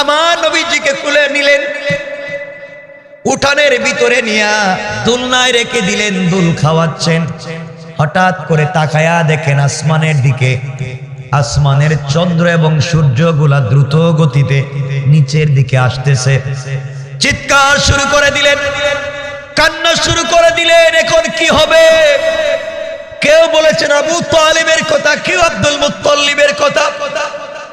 আমার নবীজিকে কুলে নিলেন। উঠানের ভিতরে নিয়া দুলনায় রেখে দিলেন, দুল খাওয়াচ্ছেন। হঠাৎ করে তাকায়া দেখেন আসমানের দিকে। আসমানের চন্দ্র এবং সূর্যগুলা দ্রুত গতিতে নিচের দিকে আসতেছে। চিৎকার শুরু করে দিলেন, কান্না শুরু করে দিলেন, এখন কি হবে? কেউ বলেছেন, আবু তালিবের কথা, কেউ আব্দুল মুত্তলিবের কথা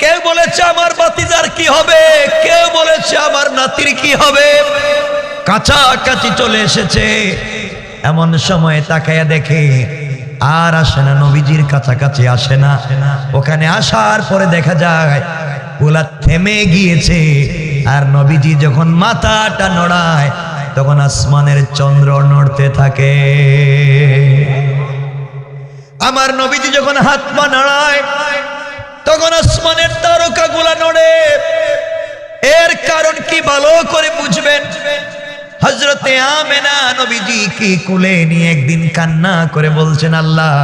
কেউ বলেছে আমার বাতিজার কি হবে? কেউ বলেছে আমার নাতির কি হবে? কাছাকাছি চলে এসেছে। এমন সময় তাকায়া দেখে, আর আসে না, নবীজির কাছাকাছি আসে না। ওখানে আসার পরে দেখা যায় ওলা থেমে গিয়েছে। আর নবীজি যখন মাথাটা নড়ায়, তখন আসমানের চন্দ্র নড়তে থাকে। আমার নবীজি যখন হাত পা নাড়ায়, তখন আসমানের তারকাগুলা নড়ে। এর কারণ কি ভালো করে বুঝবেন? হজরতে আমেনা নবীজি কি কুলে নিয়ে একদিন কান্না করে বলছেন, আল্লাহ,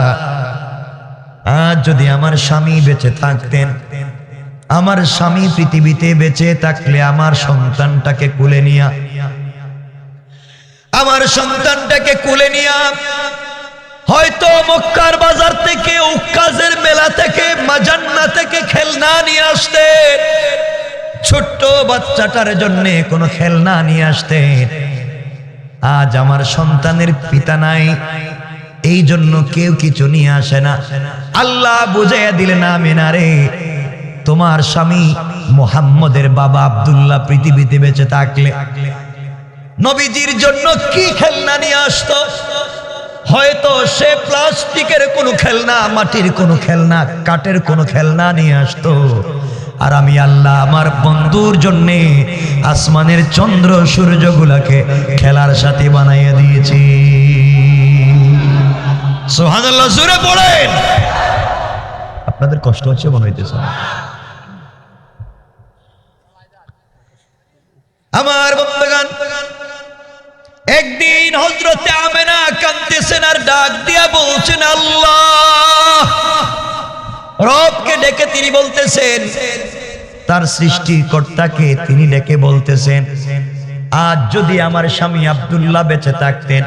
আজ যদি আমার স্বামী বেঁচে থাকতেন, আমার স্বামী পৃথিবীতে বেঁচে থাকলে আমার সন্তানটাকে কুলে নিয়া, আমার সন্তানটাকে কুলে নিয়া, হয়তো মক্কার বাজার থেকে উক্কাজের মেলা থেকে মাজান্না থেকে খেলনা নিয়ে আসতে ছোট্ট বাচ্চাটার জন্য কোনো খেলনা নিয়ে আসতে। আজ আমার সন্তানের পিতা নাই, এই জন্য কেউ কিছু নিয়ে আসে না। আল্লাহ বুঝাইয়া দিলেন, আমিনা রে তোমার স্বামী মোহাম্মদের বাবা আব্দুল্লাহ পৃথিবীতে বেঁচে থাকলে। নবীজির জন্য কি খেলনা নিয়ে আসতো? হয়তো সে প্লাস্টিকের কোনো খেলনা, মাটির কোনো খেলনা, কাঠের কোনো খেলনা নিয়ে আসতো। আর আমি আল্লাহ আমার বন্ধুর জন্য আসমানের চন্দ্র সূর্যগুলাকে খেলার সাথে বানাইয়া দিয়েছি। আপনাদের কষ্ট হচ্ছে হইতেছে। আমার একদিন হজরতে আমেনা কান্দেছেন আর ডাক দিয়া বলছেন, আল্লাহ! রবকে ডেকে তিনি বলতেছেন, তার সৃষ্টিকর্তাকে তিনি ডেকে বলতেছেন, আজ যদি আমার স্বামী আব্দুল্লাহ বেঁচে থাকতেন,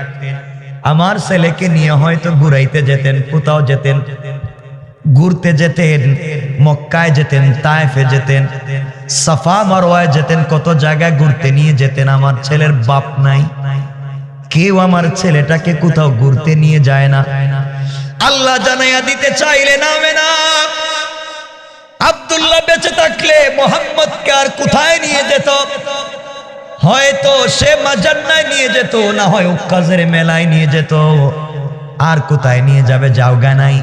আমার ছেলেকে নিয়ে হয়তো ঘুরাইতে যেতেন, কোথাও যেতেন, ঘুরতে যেতেন, মক্কায় যেতেন, তায়েফে যেতেন, সাফা মারোয়ায় যেতেন, কত জায়গায় ঘুরতে নিয়ে যেতেন, আমার ছেলের বাপ নাই। কেউ আমার ছেলেটাকে কোথাও ঘুরতে নিয়ে যায় না। আল্লাহ জানাইয়া দিতে চাইলে নামে না। আব্দুল্লাহ বেঁচে থাকলে মোহাম্মদকে আর কোথায় নিয়ে যেত? হয়তো সে মাজান্নায় নিয়ে যেত, না হয় উক্কাজের মেলায় নিয়ে যেত। আর কোথায় নিয়ে যাবে যাওগা নাই।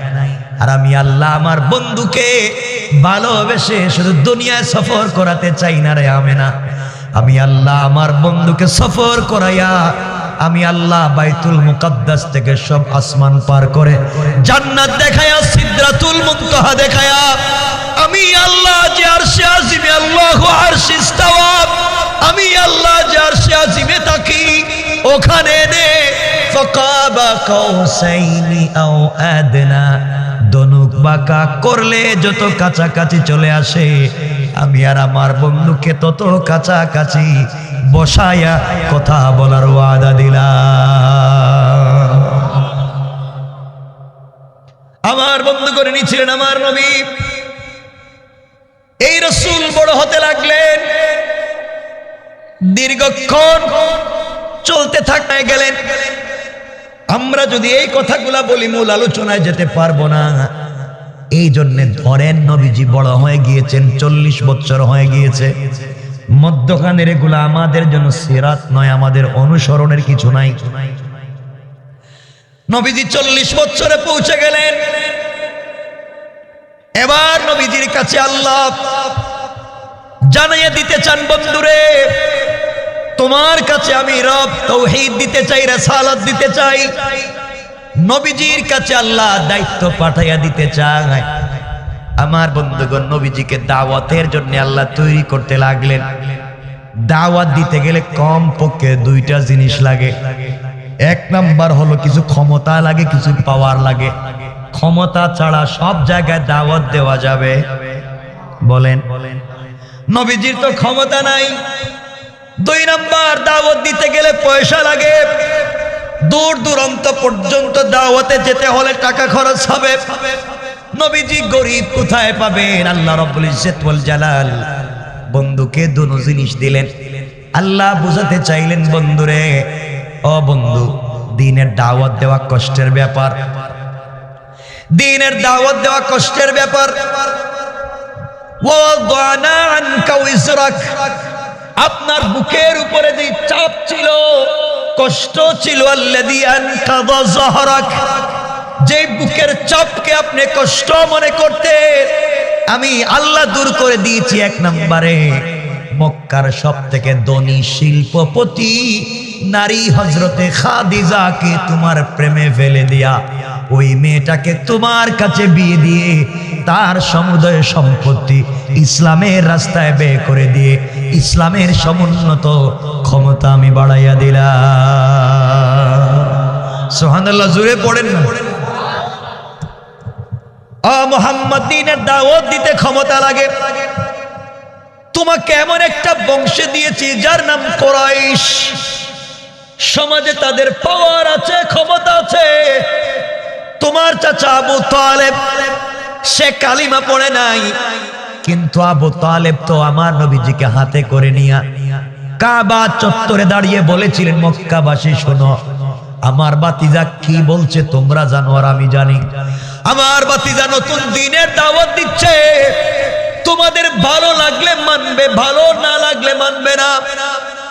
আর আমি আল্লাহ আমার বন্ধুকে ভালোবেসে শুধু দুনিয়ায় সফর করাতে চাই না রে আমি না আমি আল্লাহ আমার বন্ধুকে সফর করাইয়া আমি আল্লাহ বাইতুল মুকাদ্দাস থেকে সব আসমান পার করে জান্নাত দেখায়া, সিদরাতুল মুনতাহা দেখায়া, আমি আল্লাহ যে আরশে আজিমে আল্লাহু আরশে ইস্তাওয়া, আমি আল্লাহ যে আরশে আজিমে থাকি ওখানে নে ফাকাবা কাউসাইনি আও আদনা, দনুক বাঁকা করলে যত কাছাকাছি চলে আসে, আমি আর আমার বন্ধুকে তত কাছাকাছি বসায়া কথা বলার ওয়াদা দিলাম। আমার বন্ধু করে নিয়েছিলেন আমার নবী। এই রসুল বড় হতে লাগলেন। দীর্ঘক্ষণ চলতে থাকায় গেলেন। আমরা যদি এই কথাগুলা বলি, মূল আলোচনায় যেতে পারব না। এই জন্যে ধরেন নবীজি বড় হয়ে গিয়েছেন, চল্লিশ বছর হয়ে গিয়েছে। মধ্যখানের এগুলা আমাদের জন্য সেরাত নয়, আমাদের অনুসরণের কিছু নাই। নবীজি চল্লিশ বছরে পৌঁছে গেলেন। এবার নবীজির কাছে আল্লাহ জানাইয়া দিতে চান, বন্ধুরে, তোমার কাছে আমি রব তৌহিদ দিতে চাই, রেসালাত দিতে চাই। নবীজির কাছে আল্লাহ দায়িত্ব পাঠাইয়া দিতে চায়। আমার বন্ধুগণ, নবীজিকে দাওয়াতের জন্য আল্লাহ তৈরি করতে লাগলেন। দাওয়াত দিতে গেলে কম পক্ষে দুইটা জিনিস লাগে। এক নাম্বার হলো কিছু ক্ষমতা লাগে, কিছু পাওয়ার লাগে। ক্ষমতা ছাড়া সব জায়গায় দাওয়াত দেওয়া যাবে। বলেন। নবীজির তো ক্ষমতা নাই। দুই নাম্বার, দাওয়াত দিতে গেলে পয়সা লাগে। দূর দূরান্ত পর্যন্ত দাওয়াতে যেতে হলে টাকা খরচ হবে। নবীজি গরিব কোথায় পাবেন? আল্লাহ রব্বুল ইজ্জত জালাল। বন্ধুকে দুনো জিনিস দিলেন। আল্লাহ বুঝাতে চাইলেন, বন্ধুরে, ও বন্ধু, দিনের দাওয়াত দেওয়া কষ্টের ব্যাপার। দিনের দাওয়াত দেওয়া কষ্টের ব্যাপার। আপনার বুকের উপরে যে চাপ ছিল, কষ্ট ছিল যাহরাক। যে বুকের চাপকে আপনি কষ্ট মনে করতে আমি আল্লাহ দূর করে দিয়েছি এক নম্বরে। মক্কার সব থেকে ধনী শিল্পপতি নারী হজরতে খাদিজাকে তোমার প্রেমে ফেলে দিয়া ওই মেয়েটাকে তোমার কাছে বিয়ে দিয়ে তার সমুদয় সম্পত্তি ইসলামের রাস্তায় ব্যয় করে দিয়ে ইসলামের সমুন্নত ক্ষমতা আমি বাড়াইয়া দিলাম। সোহানাল্লাহ জুড়ে পড়েন না। মোহাম্মদ দিনের দাওয়াত দিতে ক্ষমতা লাগে। তোমাকে এমন একটা বংশে দিয়েছি যার নাম কোরাইশ। সমাজে তাদের পাওয়ার আছে, ক্ষমতা আছে। তোমার চাচা আবু তালেব, সে কালিমা পড়ে নাই। কিন্তু আবু তালেব তো আমার নবীজিকে হাতে করে নিয়া কাবা চত্বরে দাঁড়িয়ে বলেছিলেন, মক্কাবাসী শোনো, আমার বাতিজা কি বলছে তোমরা জানো আর আমি জানি। আমার বাতিজা নতুন দিনের দাওয়াত দিচ্ছে। তোমাদের ভালো লাগলে মানবে, ভালো না লাগলে মানবে না।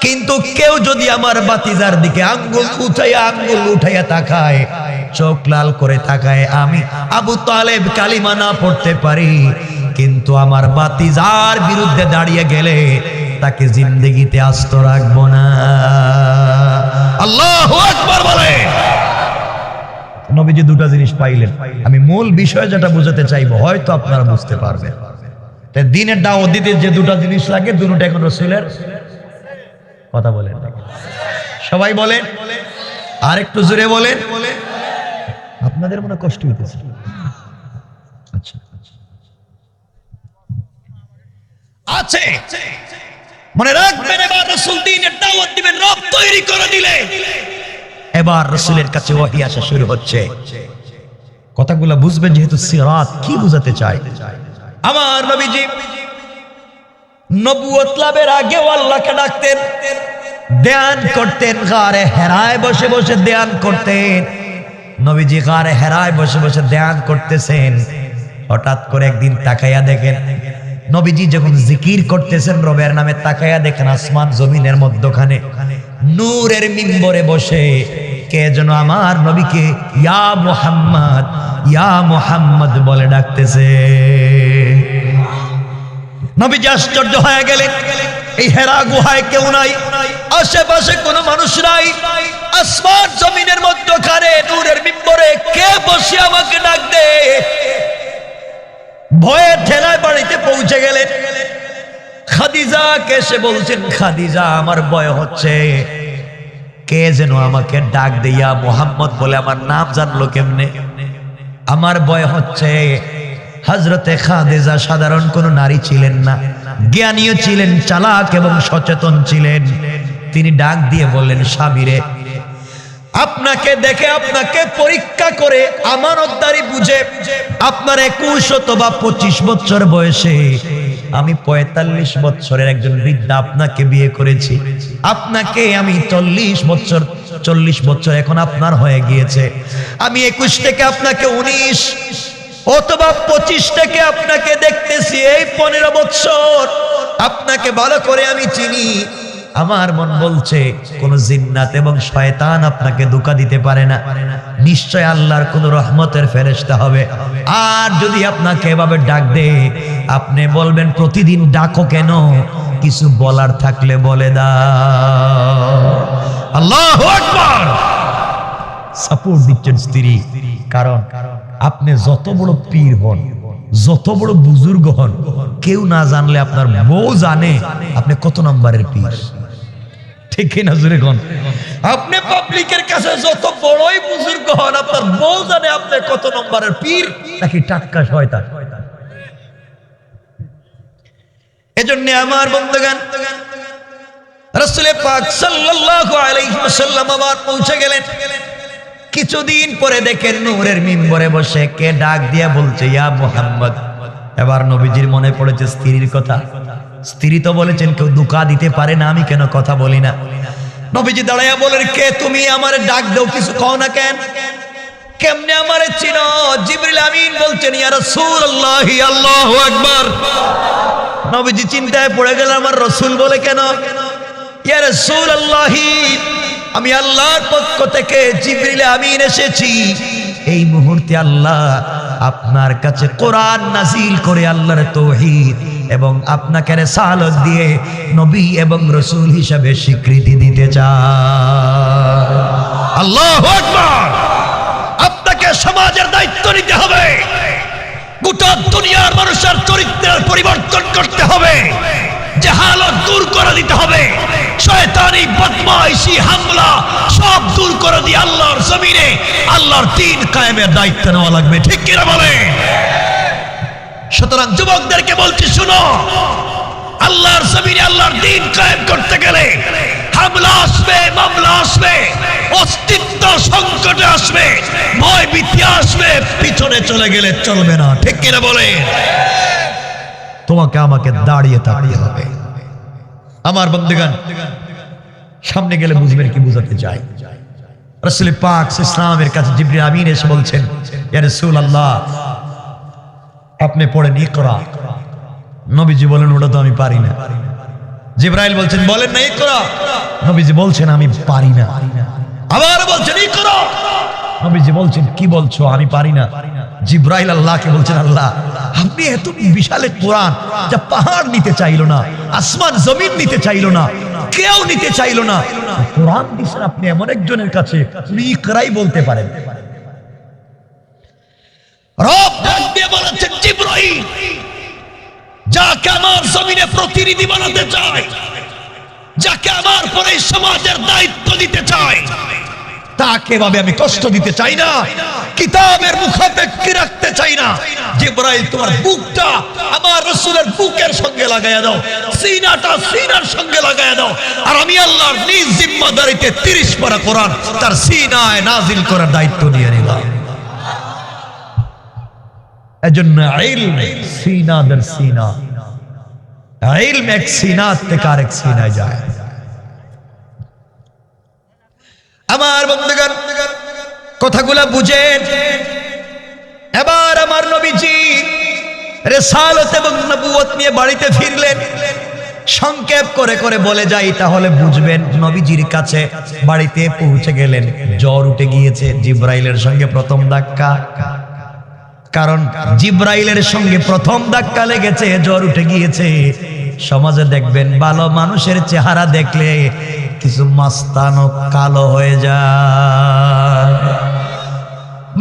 কিন্তু কেউ যদি আমার বাতিজার দিকে আঙ্গুল উঠাইয়া আঙ্গুল উঠাইয়া তাকায়, চোখ লাল করে তাকায়, আমি আবু তালেব কালিমা না পড়তে পারি। কিন্তু আমার বাতিজার বিরুদ্ধে দাঁড়িয়ে গেলে তাকে জিন্দগিতে আস্ত রাখব না। আল্লাহ আকবার বলে নবীজি দুটো জিনিস পাইলেন। আমি মূল বিষয় যেটা বুঝাতে চাইব, হয়তো আপনারা বুঝতে পারবেন। তাই দিনের দাওয়াত দিতে যে দুটো জিনিস লাগে দুটো এখন রসুলের কথা বলেন সবাই বলেন আর একটু জোরে বলেন। আপনাদের মনে কষ্ট হইতেছে? আচ্ছা আছে। মনে রাখবেন, এবার রসুল দিনের দাওয়াত দিবেন, রব তৈরি করে দিলে এবার রসুলের কাছে ওয়াহি আসা শুরু হচ্ছে। কথাগুলো বুঝবেন যেহেতু সিরাত কি বুঝাতে চায়? আমার নবীজি নবুয়ত লাভের আগেও আল্লাহকে ডাকতেন, ধ্যান করতেন গারে হেরায় বসে বসে ধ্যান করতেন। নবীজি গারে হেরায় বসে বসে ধ্যান করতেছেন। হঠাৎ করে একদিন তাকাইয়া দেখেন, নবীজি যখন জিকির করতেছেন রবের নামে, তাকাইয়া দেখেন আসমান জমিনের মধ্যখানে নূরের মিম্বরে বসে কে যেন আমার নবীকে ইয়া মোহাম্মদ ইয়া মোহাম্মদ বলে ডাকতেছে। নবীজি আশ্চর্য হয়ে গেলেন, এই হেরা গুহায় কেউ নাই, আশেপাশে কোনো মানুষ নাই, আসমান জমিনের মধ্যখানে নূরের মিম্বরে কে বসে আমাকে ডাক দে? ভয়ে ঠেলায় বাড়িতে পৌঁছে গেলেন। খাদিজা কেসে বলছেন, খাদিজা, আমার ভয় হচ্ছে। কে যেন আমাকে ডাক দিয়া মোহাম্মদ বলে আমার নাম জানলো কেমনে? আমার ভয় হচ্ছে হজরতে খাদিজা সাধারণ কোনো নারী ছিলেন না জ্ঞানীয় ছিলেন, চালাক এবং সচেতন ছিলেন। তিনি ডাক দিয়ে বললেন, স্বামীরে, আপনাকে দেখে আপনাকে পরীক্ষা করে আমানতদারি বুঝে আপনার একুশ অথবা পঁচিশ বছর বয়সে আমি পঁয়তাল্লিশ বছরের একজন বৃদ্ধা আপনাকে বিয়ে করেছি। আপনাকে আমি চল্লিশ বছর চল্লিশ বছর এখন আপনার হয়ে গিয়েছে। আমি একুশ থেকে আপনাকে উনিশ, অথবা পঁচিশ থেকে আপনাকে দেখতেছি এই পনেরো বছর। আপনাকে ভালো করে আমি চিনি। আমার মন বলছে, কোন জিন্নাত এবং শয়তান আপনাকে ধোকা দিতে পারে না। নিশ্চয় আল্লাহর কোন রহমতের ফেরেশতা হবে। আর যদি আপনাকে এভাবে ডাক দে আপনি বলবেন, প্রতিদিন ডাকো কেন? কিছু বলার থাকলে বলে দা আল্লাহ সাপোর্ট দিচ্ছেন স্ত্রী। কারণ আপনি যত বড় পীর হন, যত বড় বুজুর্গ হন, কেউ না জানলে আপনার বউ জানে আপনি কত নম্বরের পীর। ঠিক না জুড়ে গন আপনি পাবলিকের কাছে যত বড়ই বুজুর্গ হন, আপনার বউ জানে আপনি কত নম্বরের পীর, নাকি টাটকা এজন্য আমার রসুলে পাক সাল্লাল্লাহু আলাইহি ওয়াসাল্লাম আবার পৌঁছে গেলেন। কিছুদিন পরে দেখেন নূরের মিম্বরে বসে কে ডাক দিয়া বলছে, ইয়া মুহাম্মদ। এবার নবীজির মনে পড়েছে স্ত্রীর কথা। স্ত্রী তো বলেছেন, কেউ দুকা দিতে পারে না, আমি কেন কথা বলি না? নবীজি দাঁড়াইয়া বলেন, কে তুমি? আমার ডাক দাও, কিছু কও না কেন? কেমনে আমারে চিনো? জিবরিল আমিন বলছেন, ইয়া রাসূলুল্লাহ, আল্লাহু আকবার। নবীজি চিন্তায় পড়ে গেল আমার রসুল বলে কেন? ইয়া রাসূলুল্লাহ, আমি আল্লাহর পক্ষ থেকে জিবরিল আমিন এসেছি। এই মুহূর্তে আল্লাহ আপনার কাছে কোরআন নাজিল করে আল্লাহর তৌহিদ এবং আপনাকে রেসালত দিয়ে নবী এবং রসুল হিসাবে স্বীকৃতি দিতে চায় আল্লাহু আপনাকে সমাজের দায়িত্ব নিতে হবে। গোটা দুনিয়ার মানুষের চরিত্রের পরিবর্তন করতে হবে। জাহালত দূর করে দিতে হবে। হামলা সব দূর করে দিয়ে আল্লাহর জমিনে, আল্লাহর তিন কায়েমের দায়িত্ব নেওয়া লাগবে। ঠিক কিনা বলে সুতরাং যুবকদেরকে বলছি, শুনো। আল্লাহর জমিনে আল্লাহর দিন কায়েম করতে গেলে হামলা আসবে, মামলা আসবে, অস্তিত্ব সংকটে আসবে ভয় ভীতি আসবে, পিছনে চলে গেলে চলবে না। ঠিক কিনা বলে তোমাকে আমাকে দাঁড়িয়ে থাকতে হবে। আমার বন্ধুগান সামনে গেলে বুঝবেন কি বুঝাতে চাই। রসুল পাক ইসলামের কাছে জিবরি আমিন এসে বলছেন, ইয়া রাসূলুল্লাহ আপনি পড়ে নি করা নবীজি বলেন, ওটা তো আমি পারি না। জিব্রাইল বলছেন, বলেন না করা নবীজি বলছেন, আমি পারি না। আবার বলছেন এই করো নবীজি বলছেন, কি বলছো? আমি পারি না। জিব্রাইল আল্লাহকে বলছেন, আল্লাহ, আপনি এত বিশাল এক কোরআন যা পাহাড় নিতে চাইলো না, আসমান, জমিন নিতে চাইলো না, কেউ নিতে চাইলো না। কোরআন দিচ্ছেন আপনি এমন একজনের কাছে উনি ইকরাই বলতে পারেন। যাকে আমার জমিনে প্রতিনিধি বানাতে চায়, যাকে আমার পরে সমাজের দায়িত্ব দিতে চায় আমি কষ্ট দিতে চাই না, কিতাবের রাখতে চাই না। জিব্রাইল, তোমার বুকটা আমার রসুলের বুকের সঙ্গে লাগাইয়া দাও, সিনাটা সিনার সঙ্গে লাগাইয়া দাও। আর আমি আল্লাহর নিজ জিম্মাদারিতে তিরিশ পারা তার সিনায় নাজিল করার দায়িত্ব নিয়ে নিলাম কথাগুলা এবার আমার নবীজি রেসালত এবং নিয়ে বাড়িতে ফিরলেন। সংক্ষেপ করে করে বলে যাই, তাহলে বুঝবেন নবীজির কাছে বাড়িতে পৌঁছে গেলেন। জ্বর উঠে গিয়েছে, জিব্রাইলের সঙ্গে প্রথম ধাক্কা। কারণ জিব্রাইলের সঙ্গে প্রথম ধাক্কা লেগেছে, জ্বর উঠে গিয়েছে। সমাজে দেখবেন ভালো মানুষের চেহারা দেখলে কিছু মাস্তানো কালো হয়ে যায়।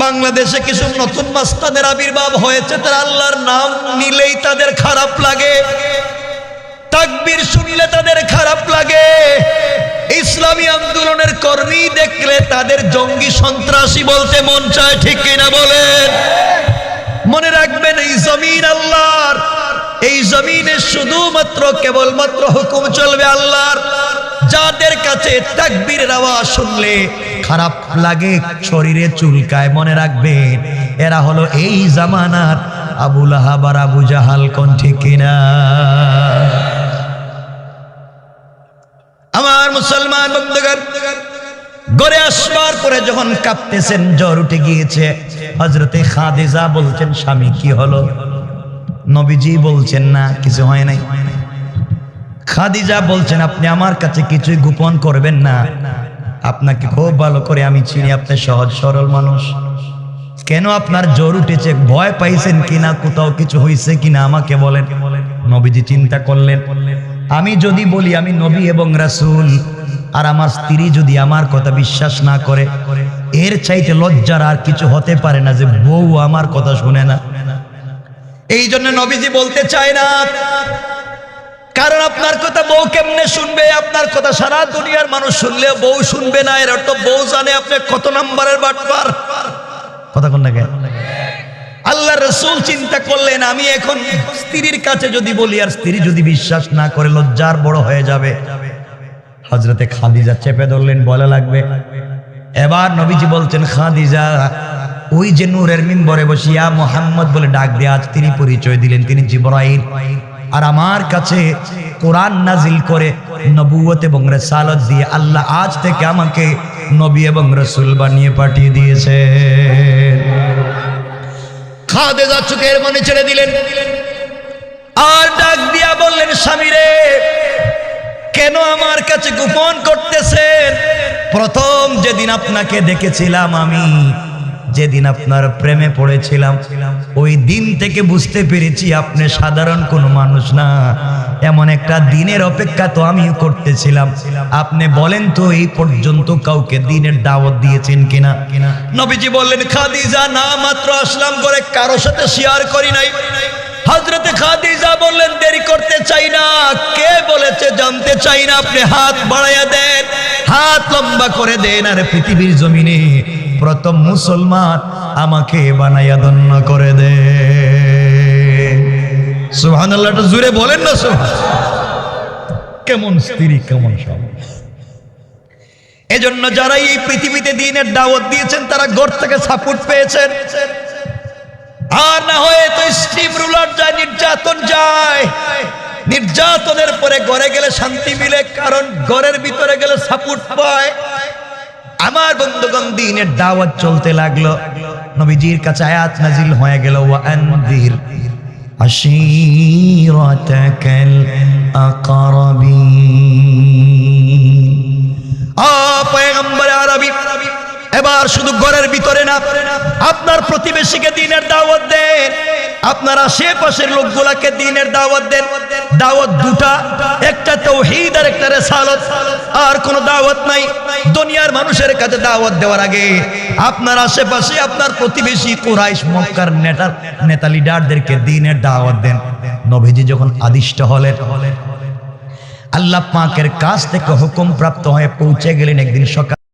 বাংলাদেশে কিছু নতুন মাস্তানের আবির্ভাব হয়েছে, তারা আল্লাহর নাম নিলেই তাদের খারাপ লাগে। তাকবীর শুনলে তাদের খারাপ লাগে। ইসলামী আন্দোলনের কর্মী দেখলে তাদের জঙ্গি সন্ত্রাসী বলতে মন চায়, ঠিক কিনা বলেন? মনে রাখবেন এই জমিন আল্লাহর। এই জমিনে শুধুমাত্র কেবলমাত্র হুকুম চলবে আল্লাহর। যাদের কাছে তাকবীরের আওয়াজ শুনলে খারাপ লাগে, শরীরে চুলকায়, মনে রাখবেন এরা হলো এই জামানার আবুল আহাবার আবু জাহাল কোন ঠিক কিনা? আমার মুসলমান বন্ধুগণ গড়ে আসবার পরে যখন কাঁপতেছেন, জ্বর উঠে গিয়েছে। হজরতে খাদিজা বলছেন, স্বামী, কি হলো? নবীজি বলছেন, না, কিছু হয় নাই। খাদিজা বলছেন, আপনি আমার কাছে কিছুই গোপন করবেন না। আপনাকে খুব ভালো করে আমি চিনি, আপনি সহজ সরল মানুষ। কেন আপনার জ্বর উঠেছে? ভয় পাইছেন কিনা? কোথাও কিছু হয়েছে কিনা? আমাকে বলেন। নবীজি চিন্তা করলেন, আমি যদি বলি, আমি নবী এবং রাসূল আর আমার স্ত্রী যদি আমার কথা বিশ্বাস না করে, এর চাইতে লজ্জার আর কিছু হতে পারে না যে বউ আমার কথা শুনে না। এই জন্য নবীজি বলতে চায় না, কারণ আপনার কথা বউ কেমনে শুনবে? আপনার কথা সারা দুনিয়ার মানুষ শুনলে বউ শুনবে না। এর অর্থ বউ জানে আপনি কত নাম্বারের বাটপার। কথা কোন লাগে আল্লাহ রসুল চিন্তা করলেন, আমি এখন স্ত্রীর কাছে যদি বলি, আর স্ত্রী যদি বিশ্বাস না করে লজ্জার বড় হয়ে যাবে। হজরতে খাদিজা চেপে ধরলেন, বলা লাগবে। এবার নবীজি বলছেন, খাদিজা, ওই যে নূরের মিম্বরে বসিয়া মোহাম্মদ বলে ডাক দিয়ে আজ তিনি পরিচয় দিলেন, তিনি জিবরাইল। আর আমার কাছে কোরআন নাজিল করে নবুয়ত এবং রেসালত দিয়ে আল্লাহ আজ থেকে আমাকে নবী এবং রসুল বানিয়ে পাঠিয়ে দিয়েছে খাদেজা চোখের মনে ছেড়ে দিলেন। আর ডাক দিয়া বললেন, স্বামী রে কেন আমার কাছে গোপন করতেছেন? প্রথম যেদিন আপনাকে দেখেছিলাম আমি, যেদিন আপনার প্রেমে পড়েছিলাম, ওই দিন থেকে বুঝতে পেরেছি আপনি সাধারণ কোনো মানুষ না। এমন একটা দিনের অপেক্ষা তো আমিও করতেছিলাম। আপনি বলেন তো, এই পর্যন্ত কাউকে দিনের দাওয়াত দিয়েছেন কিনা? নবীজি বললেন, খাদিজা, না মাত্র আসলাম করে কারও সাথে শেয়ার করি নাই। হজরতে খাদিজা বললেন, দেরি করতে চাই না। কে বলেছে, জানতে চাই না। আপনি হাত বাড়াইয়া দেন, হাত লম্বা করে দেন, আর পৃথিবীর জমিনে প্রথম মুসলমান আমাকে বানাইয়া ধন্য করে দে। সুহান জুড়ে বলেন না সুহান কেমন স্ত্রী, কেমন সব। এজন্য যারা এই পৃথিবীতে দিনের দাওয়াত দিয়েছেন, তারা ঘর থেকে সাপোর্ট পেয়েছেন। আর না হয়ে তো স্টিম রুলার যায়, নির্যাতন যায়। নির্যাতনের পরে ঘরে গেলে শান্তি মিলে, কারণ ঘরের ভিতরে গেলে সাপোর্ট পায়। আমার বন্ধুগণ, দিনের দাওয়াত চলতে লাগল। নবীজির কাছে আয়াত নাজিল হয়ে গেল, ওয়া আনদির আশীরাতাকাল আকরাবিন। এবার শুধু ঘরের ভিতরে না, আপনার প্রতিবেশীকে দিনের দাওয়াত দেন, আপনার আশেপাশের লোকগুলাকে দিনের দাওয়াত দেন, দাওয়াত দুটা, একটা তৌহিদ আর একটা রেসালত, আর কোনো দাওয়াত নাই। দুনিয়ার মানুষের কাছে দাওয়াত দেওয়ার আগে আপনার আশেপাশে আপনার প্রতিবেশী কুরাইশ, মক্কার নেতার নেতা লিডারদেরকে দিনের দাওয়াত দেন। নবীজি যখন আদিষ্ট হলেন, আল্লাহ পাকের কাছ থেকে হুকুম প্রাপ্ত হয়ে পৌঁছে গেলেন একদিন সকাল।